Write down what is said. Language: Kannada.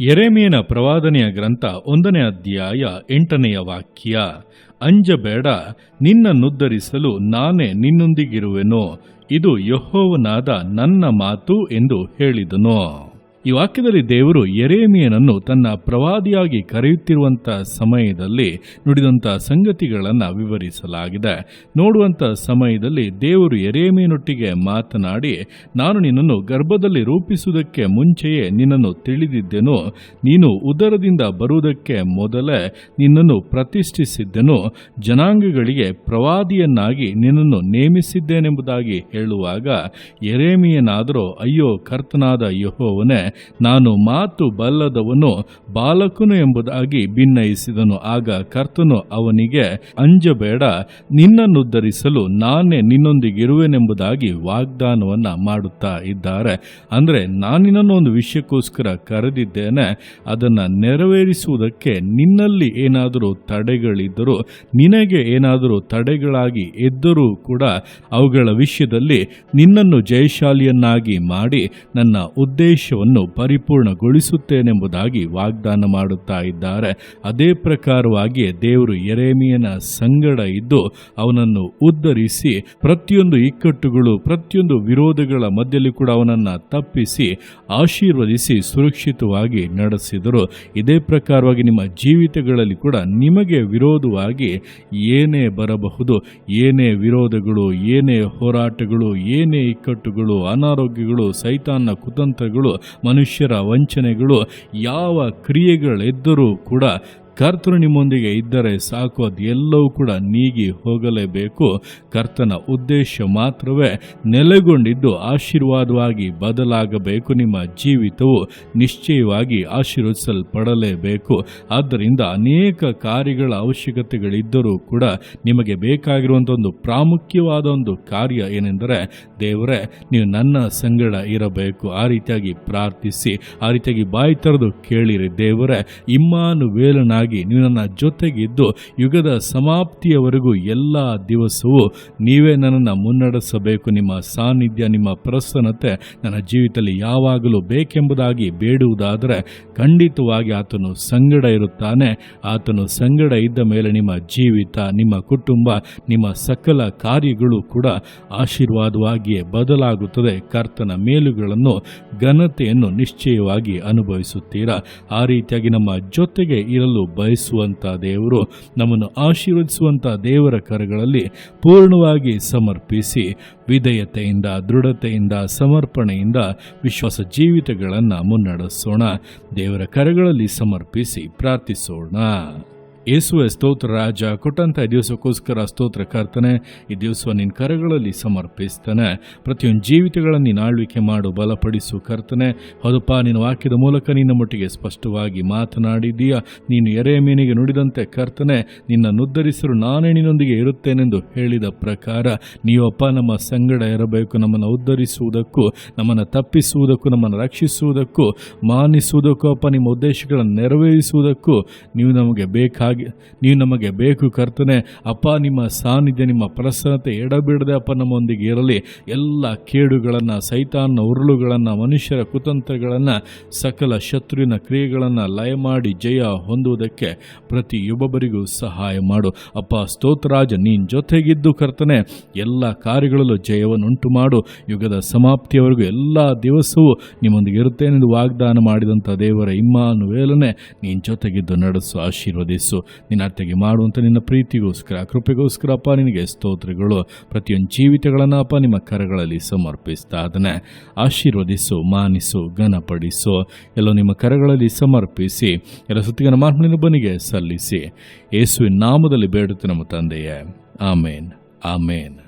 ಎರೆಮೀನ ಪ್ರವಾದನೆಯ ಗ್ರಂಥ ಒಂದನೇ ಅಧ್ಯಾಯ ಎಂಟನೆಯ ವಾಕ್ಯ, ಅಂಜಬೇಡ ನಿನ್ನನ್ನುದ್ಧರಿಸಲು ನಾನೇ ನಿನ್ನೊಂದಿಗಿರುವೆನು. ಇದು ಯಹೋವನಾದ ನನ್ನ ಮಾತು ಎಂದು ಹೇಳಿದನು. ಈ ವಾಕ್ಯದಲ್ಲಿ ದೇವರು ಎರೇಮಿಯನನ್ನು ತನ್ನ ಪ್ರವಾದಿಯಾಗಿ ಕರೆಯುತ್ತಿರುವಂಥ ಸಮಯದಲ್ಲಿ ನುಡಿದಂಥ ಸಂಗತಿಗಳನ್ನು ವಿವರಿಸಲಾಗಿದೆ. ನೋಡುವಂಥ ಸಮಯದಲ್ಲಿ ದೇವರು ಎರೇಮಿಯನೊಟ್ಟಿಗೆ ಮಾತನಾಡಿ, ನಾನು ನಿನ್ನನ್ನು ಗರ್ಭದಲ್ಲಿ ರೂಪಿಸುವುದಕ್ಕೆ ಮುಂಚೆಯೇ ನಿನ್ನನ್ನು ತಿಳಿದಿದ್ದೆನು. ನೀನು ಉದರದಿಂದ ಬರುವುದಕ್ಕೆ ಮೊದಲೇ ನಿನ್ನನ್ನು ಪ್ರತಿಷ್ಠಿಸಿದ್ದೆನು. ಜನಾಂಗಗಳಿಗೆ ಪ್ರವಾದಿಯನ್ನಾಗಿ ನಿನ್ನನ್ನು ನೇಮಿಸಿದ್ದೇನೆಂಬುದಾಗಿ ಹೇಳುವಾಗ ಎರೇಮಿಯನಾದರೂ ಅಯ್ಯೋ, ಕರ್ತನಾದ ಯಹೋವನೇ ನಾನು ಮಾತು ಬಲ್ಲದವನು ಬಾಲಕನು ಎಂಬುದಾಗಿ ಭಿನ್ನಯಿಸಿದನು. ಆಗ ಕರ್ತನು ಅವನಿಗೆ, ಅಂಜಬೇಡ ನಿನ್ನನ್ನುದ್ಧರಿಸಲು ನಾನೇ ನಿನ್ನೊಂದಿಗಿರುವೆನೆಂಬುದಾಗಿ ವಾಗ್ದಾನವನ್ನು ಮಾಡುತ್ತಾ ಇದ್ದಾರೆ. ಅಂದರೆ ನಾನಿನ್ನನ್ನು ಒಂದು ವಿಷಯಕ್ಕೋಸ್ಕರ ಕರೆದಿದ್ದೇನೆ, ಅದನ್ನು ನೆರವೇರಿಸುವುದಕ್ಕೆ ನಿನ್ನಲ್ಲಿ ಏನಾದರೂ ತಡೆಗಳಿದ್ದರೂ, ನಿನಗೆ ಏನಾದರೂ ತಡೆಗಳಾಗಿ ಎದ್ದರೂ ಕೂಡ ಅವುಗಳ ವಿಷಯದಲ್ಲಿ ನಿನ್ನನ್ನು ಜಯಶಾಲಿಯನ್ನಾಗಿ ಮಾಡಿ ನನ್ನ ಉದ್ದೇಶವನ್ನು ಪರಿಪೂರ್ಣಗೊಳಿಸುತ್ತೇನೆಂಬುದಾಗಿ ವಾಗ್ದಾನ ಮಾಡುತ್ತಾ ಇದ್ದಾರೆ. ಅದೇ ಪ್ರಕಾರವಾಗಿ ದೇವರು ಎರೇಮಿಯನ ಸಂಗಡ ಇದ್ದು ಅವನನ್ನು ಉದ್ಧರಿಸಿ ಪ್ರತಿಯೊಂದು ಇಕ್ಕಟ್ಟುಗಳು, ಪ್ರತಿಯೊಂದು ವಿರೋಧಗಳ ಮಧ್ಯದಲ್ಲಿ ಕೂಡ ಅವನನ್ನು ತಪ್ಪಿಸಿ ಆಶೀರ್ವದಿಸಿ ಸುರಕ್ಷಿತವಾಗಿ ನಡೆಸಿದರು. ಇದೇ ಪ್ರಕಾರವಾಗಿ ನಿಮ್ಮ ಜೀವಿತಗಳಲ್ಲಿ ಕೂಡ ನಿಮಗೆ ವಿರೋಧವಾಗಿ ಏನೇ ಬರಬಹುದು, ಏನೇ ವಿರೋಧಗಳು, ಏನೇ ಹೋರಾಟಗಳು, ಏನೇ ಇಕ್ಕಟ್ಟುಗಳು, ಅನಾರೋಗ್ಯಗಳು ಸೈತಾನ ಕುತಂತ್ರಗಳು ಮನುಷ್ಯರ ವಂಚನೆಗಳು ಯಾವ ಕ್ರಿಯೆಗಳೆದ್ದರೂ ಕೂಡ ಕರ್ತನು ನಿಮ್ಮೊಂದಿಗೆ ಇದ್ದರೆ ಸಾಕು, ಅದೆಲ್ಲವೂ ಕೂಡ ನೀಗಿ ಹೋಗಲೇಬೇಕು. ಕರ್ತನ ಉದ್ದೇಶ ಮಾತ್ರವೇ ನೆಲೆಗೊಂಡಿದ್ದು ಆಶೀರ್ವಾದವಾಗಿ ಬದಲಾಗಬೇಕು. ನಿಮ್ಮ ಜೀವಿತವು ನಿಶ್ಚಯವಾಗಿ ಆಶೀರ್ವದಿಸಲ್ಪಡಲೇಬೇಕು. ಆದ್ದರಿಂದ ಅನೇಕ ಕಾರ್ಯಗಳ ಅವಶ್ಯಕತೆಗಳಿದ್ದರೂ ಕೂಡ ನಿಮಗೆ ಬೇಕಾಗಿರುವಂಥ ಒಂದು ಪ್ರಾಮುಖ್ಯವಾದ ಒಂದು ಕಾರ್ಯ ಏನೆಂದರೆ, ದೇವರೇ, ನೀವು ನನ್ನ ಸಂಗಡ ಇರಬೇಕು. ಆ ರೀತಿಯಾಗಿ ಪ್ರಾರ್ಥಿಸಿ, ಆ ರೀತಿಯಾಗಿ ಬಾಯಿ ತೆರೆದು ಕೇಳಿರಿ, ದೇವರೇ ಇಮ್ಮಾನು ವೇಲನಾಗಿ ನೀವು ನನ್ನ ಜೊತೆಗಿದ್ದು ಯುಗದ ಸಮಾಪ್ತಿಯವರೆಗೂ ಎಲ್ಲ ದಿವಸವೂ ನೀವೇ ನನ್ನನ್ನು ಮುನ್ನಡೆಸಬೇಕು. ನಿಮ್ಮ ಸಾನ್ನಿಧ್ಯ, ನಿಮ್ಮ ಪ್ರಸನ್ನತೆ ನನ್ನ ಜೀವಿತದಲ್ಲಿ ಯಾವಾಗಲೂ ಬೇಕೆಂಬುದಾಗಿ ಬೇಡುವುದಾದರೆ ಖಂಡಿತವಾಗಿ ಆತನು ಸಂಗಡ ಇರುತ್ತಾನೆ. ಆತನು ಸಂಗಡ ಇದ್ದ ಮೇಲೆ ನಿಮ್ಮ ಜೀವಿತ, ನಿಮ್ಮ ಕುಟುಂಬ, ನಿಮ್ಮ ಸಕಲ ಕಾರ್ಯಗಳು ಕೂಡ ಆಶೀರ್ವಾದವಾಗಿಯೇ ಬದಲಾಗುತ್ತದೆ. ಕರ್ತನ ಮೇಲುಗಳನ್ನು ಘನತೆಯನ್ನು ನಿಶ್ಚಯವಾಗಿ ಅನುಭವಿಸುತ್ತೀರಾ? ಆ ರೀತಿಯಾಗಿ ನಮ್ಮ ಜೊತೆಗೆ ಇರಲು ಬಯಸುವಂತ ದೇವರು ನಮ್ಮನ್ನು ಆಶೀರ್ವದಿಸುವಂಥ ದೇವರ ಕರಗಳಲ್ಲಿ ಪೂರ್ಣವಾಗಿ ಸಮರ್ಪಿಸಿ ವಿಧೇಯತೆಯಿಂದ, ದೃಢತೆಯಿಂದ, ಸಮರ್ಪಣೆಯಿಂದ ವಿಶ್ವಾಸ ಜೀವಿತಗಳನ್ನು ಮುನ್ನಡೆಸೋಣ. ದೇವರ ಕರಗಳಲ್ಲಿ ಸಮರ್ಪಿಸಿ ಪ್ರಾರ್ಥಿಸೋಣ. ಯೇಸುವೆ ಸ್ತೋತ್ರ, ರಾಜ, ಕೊಟ್ಟಂತ ಈ ದಿವಸಕ್ಕೋಸ್ಕರ ಸ್ತೋತ್ರ ಕರ್ತನೆ, ಈ ದಿವಸ ನಿನ್ನ ಕರೆಗಳಲ್ಲಿ ಸಮರ್ಪಿಸ್ತಾನೆ. ಪ್ರತಿಯೊಂದು ಜೀವಿತಗಳನ್ನು ನೀನು ಆಳ್ವಿಕೆ ಮಾಡು, ಬಲಪಡಿಸು ಕರ್ತನೆ. ಹೌದಪ್ಪ, ನಿನ್ನ ವಾಕ್ಯದ ಮೂಲಕ ನಿನ್ನ ಮಟ್ಟಿಗೆ ಸ್ಪಷ್ಟವಾಗಿ ಮಾತನಾಡಿದೀಯ ನೀನು ಎರೆಮೀನಿಗೆ ನುಡಿದಂತೆ ಕರ್ತನೆ, ನಿನ್ನನ್ನು ಉದ್ಧರಿಸಲು ನಾನೇ ನಿನ್ನೊಂದಿಗೆ ಇರುತ್ತೇನೆಂದು ಹೇಳಿದ ಪ್ರಕಾರ, ನೀವಪ್ಪ, ನಮ್ಮ ಸಂಗಡ ಇರಬೇಕು, ನಮ್ಮನ್ನು ಉದ್ಧರಿಸುವುದಕ್ಕೂ, ನಮ್ಮನ್ನು ತಪ್ಪಿಸುವುದಕ್ಕೂ, ನಮ್ಮನ್ನು ರಕ್ಷಿಸುವುದಕ್ಕೂ ಮಾನಿಸುವುದಕ್ಕೂ ಅಪ್ಪ, ನಿಮ್ಮ ಉದ್ದೇಶಗಳನ್ನು ನೆರವೇರಿಸುವುದಕ್ಕೂ, ನೀವು ನಮಗೆ ಬೇಕಾಗಿ ನೀವು ನಮಗೆ ಬೇಕು ಕರ್ತನೆ. ಅಪ್ಪ, ನಿಮ್ಮ ಸಾನ್ನಿಧ್ಯ, ನಿಮ್ಮ ಪ್ರಸನ್ನತೆ ಎಡಬಿಡದೆ ಅಪ್ಪ ನಮ್ಮೊಂದಿಗೆ ಇರಲಿ. ಎಲ್ಲ ಕೇಡುಗಳನ್ನು, ಸೈತಾನ್ನ ಉರುಳುಗಳನ್ನು, ಮನುಷ್ಯರ ಕುತಂತ್ರಗಳನ್ನು, ಸಕಲ ಶತ್ರುವಿನ ಕ್ರಿಯೆಗಳನ್ನು ಲಯ ಮಾಡಿ ಜಯ ಹೊಂದುವುದಕ್ಕೆ ಪ್ರತಿಯೊಬ್ಬೊಬ್ಬರಿಗೂ ಸಹಾಯ ಮಾಡು. ಅಪ್ಪ, ಸ್ತೋತ್ರರಾಜ, ನೀನು ಜೊತೆಗಿದ್ದು ಕರ್ತನೆ. ಎಲ್ಲ ಕಾರ್ಯಗಳಲ್ಲೂ ಜಯವನ್ನುಂಟು ಮಾಡು. ಯುಗದ ಸಮಾಪ್ತಿಯವರೆಗೂ ಎಲ್ಲ ದಿವಸವೂ ನಿಮ್ಮೊಂದಿಗೆ ಇರುತ್ತೇನೆಂದು ವಾಗ್ದಾನ ಮಾಡಿದಂಥ ದೇವರ ಇಮ್ಮಾನು ವೇಲನೆ ನೀನು ಜೊತೆಗಿದ್ದು ನಡೆಸು, ಆಶೀರ್ವದಿಸು. ನಿನ್ನ ಅತ್ತೆಗೆ ಮಾಡುವಂಥ ನಿನ್ನ ಪ್ರೀತಿಗೋಸ್ಕರ, ಕೃಪೆಗೋಸ್ಕರ ಅಪ್ಪ ನಿನಗೆ ಸ್ತೋತ್ರಗಳು. ಪ್ರತಿಯೊಂದು ಜೀವಿತಗಳನ್ನು ಅಪ್ಪ ನಿಮ್ಮ ಕರಗಳಲ್ಲಿ ಸಮರ್ಪಿಸ್ತಾ ಅದನ್ನು ಆಶೀರ್ವದಿಸು, ಮಾನಿಸು, ಘನಪಡಿಸು. ಎಲ್ಲ ನಿಮ್ಮ ಕರಗಳಲ್ಲಿ ಸಮರ್ಪಿಸಿ, ಎಲ್ಲ ಸುತ್ತಿಗನ ಮಾರ್ಮನಿನ ಬನಿಗೆ ಸಲ್ಲಿಸಿ. ಯೇಸುವಿನ ನಾಮದಲ್ಲಿ ಬೇಡುತ್ತೆ ನಮ್ಮ ತಂದೆಯೇ. ಆಮೇನ್. ಆಮೇನ್.